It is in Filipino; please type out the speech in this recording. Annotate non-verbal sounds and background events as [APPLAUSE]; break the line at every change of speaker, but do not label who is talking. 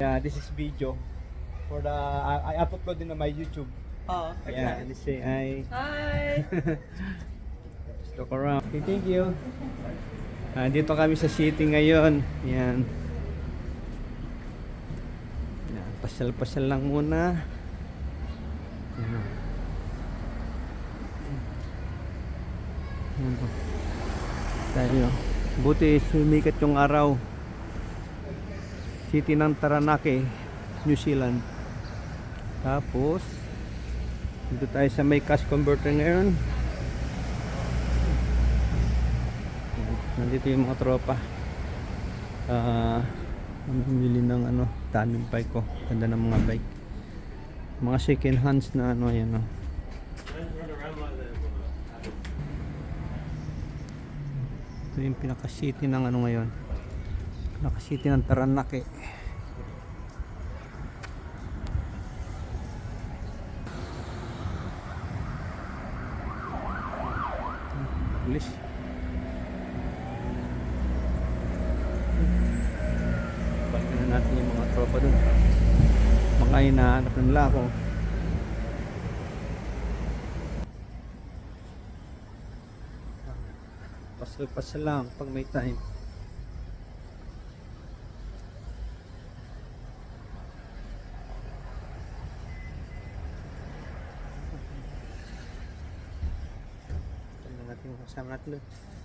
Yeah, this is video for the I, I upload din na my YouTube.
Oh,
Yeah, let's say I
Hi! [LAUGHS]
Just look around. Okay, thank you. Ah, dito kami sa city ngayon. Yan. Yan, Pasyal-pasyal lang muna. Yan. Yan po. Tayo. Buti sumikat yung araw. City ng Taranaki, New Zealand. Tapos, dito tayo sa may cash converter ngayon. Nandito yung mga tropa. Ah, namimili ng ano, daming bike ko. Ganda ng mga bike. Mga second hands na ano yan oh. Ito yung pinaka-city ng ano ngayon. Pinaka-city ng Taranaki. English. Balikan na natin yung mga tropa dun. Mga hinahanap na nila ako. Pasal-pasal lang pag may time. Tignan natin yung kasama natin dun.